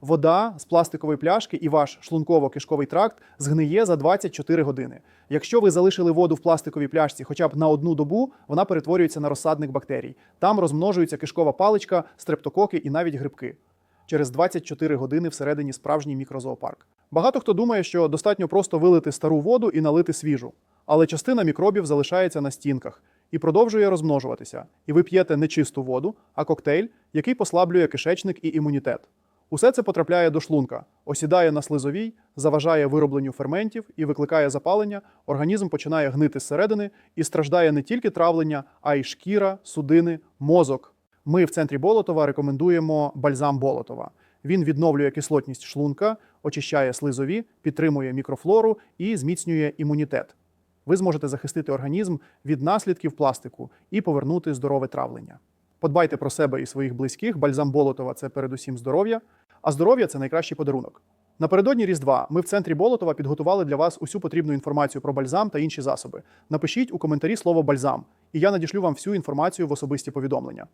Вода з пластикової пляшки і ваш шлунково-кишковий тракт згниє за 24 години. Якщо ви залишили воду в пластиковій пляшці хоча б на одну добу, вона перетворюється на розсадник бактерій. Там розмножується кишкова паличка, стрептококи і навіть грибки. Через 24 години всередині справжній мікрозоопарк. Багато хто думає, що достатньо просто вилити стару воду і налити свіжу, але частина мікробів залишається на стінках і продовжує розмножуватися. І ви п'єте не чисту воду, а коктейль, який послаблює кишечник і імунітет. Усе це потрапляє до шлунка, осідає на слизовій, заважає виробленню ферментів і викликає запалення. Організм починає гнити зсередини і страждає не тільки травлення, а й шкіра, судини, мозок. Ми в центрі Болотова рекомендуємо бальзам Болотова. Він відновлює кислотність шлунка, очищає слизові, підтримує мікрофлору і зміцнює імунітет. Ви зможете захистити організм від наслідків пластику і повернути здорове травлення. Подбайте про себе і своїх близьких. Бальзам Болотова це передусім здоров'я, а здоров'я це найкращий подарунок. Напередодні Різдва ми в центрі Болотова підготували для вас усю потрібну інформацію про бальзам та інші засоби. Напишіть у коментарі слово бальзам, і я надішлю вам всю інформацію в особисті повідомлення.